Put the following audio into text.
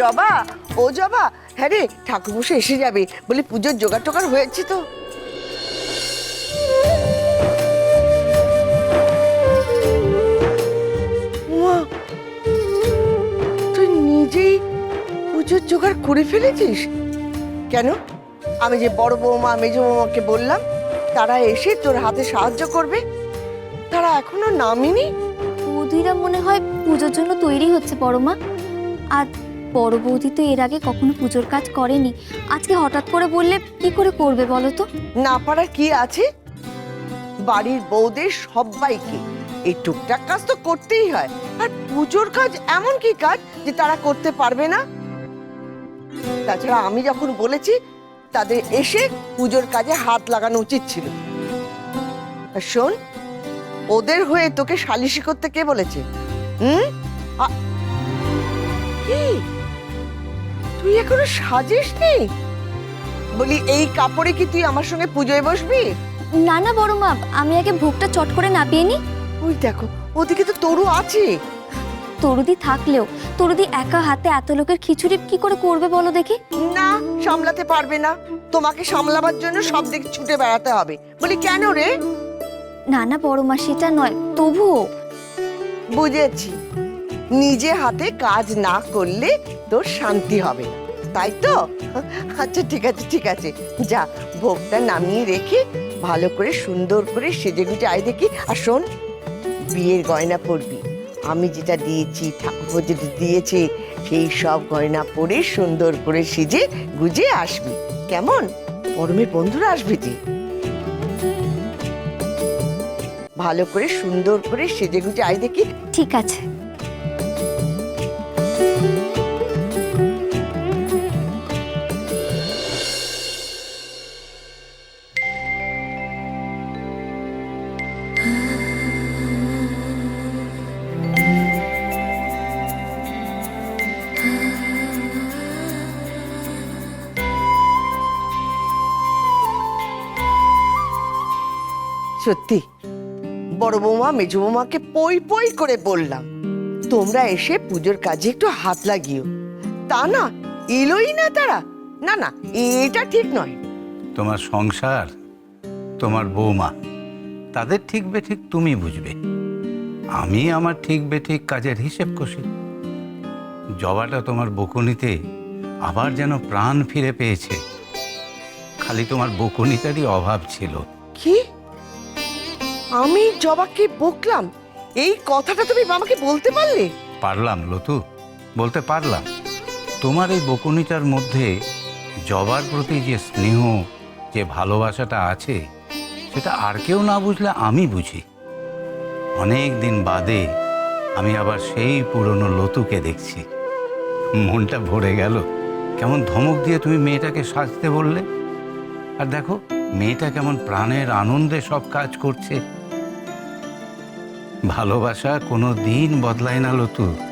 জবা, ও জবা হ্যাঁ রে, ঠাকুরমশাই এসে যাবে, বলি পুজোর জোগাড় টোগাড় হয়েছে তো। তুই নিজেই পুজোর জোগাড় করে ফেলেছিস? কেন? আমি যে বড় বৌমা, মেজ বৌমাকে বললাম, তারা এসে তোর হাতে সাহায্য করবে। তারা এখনও নামেনি? বৌদিরা মনে হয় পুজোর জন্য তৈরি হচ্ছে বড় মা আর বড় বৌদি তো এর আগে কখনো পুজোর কাজ করেনি। আজকে হঠাৎ করে বললে কি করে করবে বলো তো? না পারার কি আছে? বাড়ির বউদের সবাইকে এই টুকটাক কাজ তো করতেই হয়। আর পুজোর কাজ এমন কি কাজ যে তারা করতে পারবে না? তাছাড়া আমি যখন বলেছি, তাদের এসে পুজোর কাজে হাত লাগানো উচিত ছিল। শোন, ওদের হয়ে তোকে সালিশি করতে কে বলেছে? হুম? তুই এখনও সাজিস নি বলি এই কাপড়ে কি তুই আমার সঙ্গে পুজোয় বসবি? না না বড় মা আমি আগে ভোগটা চট করে নাপিয়ে নি। ওই দেখো ওদিকে তো তরু আছে। তরুদি থাকলেও তরুদি একা হাতে এত লোকের খিচুড়ি কি করে করবে বলো দেখি? না সামলাতে পারবে না। তোমাকে সামলাবার জন্য সব দিক ছুটে বেড়াতে হবে। বলি কেন রে? না না বড় মা সেটা নয় তবুও। বুঝেছি। নিজে হাতে কাজ না করলে তোর শান্তি হবে তাই তো? আচ্ছা ঠিক আছে ঠিক আছে। যা, ভোগটা নামিয়ে রেখে ভালো করে সুন্দর করে সেজে গুজে আয় দেখি। আর শোন, বিয়ের গয়না পরবি। আমি যেটা দিয়েছি ঠাকুর যেটা দিয়েছে, সেই সব গয়না পরে সুন্দর করে সেজে গুজে আসবি। কেমন? পরমের বন্ধুরা আসবে যে। ভালো করে সুন্দর করে সেজে গুজে আয় দেখি। ঠিক আছে। সত্যি। বড় বৌমা মেজ বৌমাকে পই পই করে বললাম তোমরা এসে পুজোর কাজে একটু হাত লাগিও। তা না এলোই না তারা। না না এটা ঠিক নয়। তোমার সংসার তোমার বৌমা তাদের ঠিক বেঠিক তুমি বুঝবে। আমি আমার ঠিক বেঠিক কাজের হিসেব কষি। জবাটা তোমার বকুনিতে আবার যেন প্রাণ ফিরে পেয়েছে। খালি তোমার বকুনিটারই অভাব ছিল। কি? আমি জবাকে বকলাম। এই কথাটা তুমি মামাকে বলতে পারলে? পারলাম, লতু, বলতে পারলাম। তোমার এই বকুনিটার মধ্যে জবার প্রতি যে স্নেহ, যে ভালোবাসাটা আছে, সেটা আর কেউ না বুঝলে আমি বুঝি। অনেক দিন বাদে আমি আবার সেই পুরনো লতুকে দেখছি। মনটা ভরে গেল। কেমন ধমক দিয়ে তুমি মেয়েটাকে সাজতে বললে? আর দেখো, মেয়েটা কেমন প্রাণের আনন্দে সব কাজ করছে। ভালোবাসা কোনো দিন বদলায় না লতু।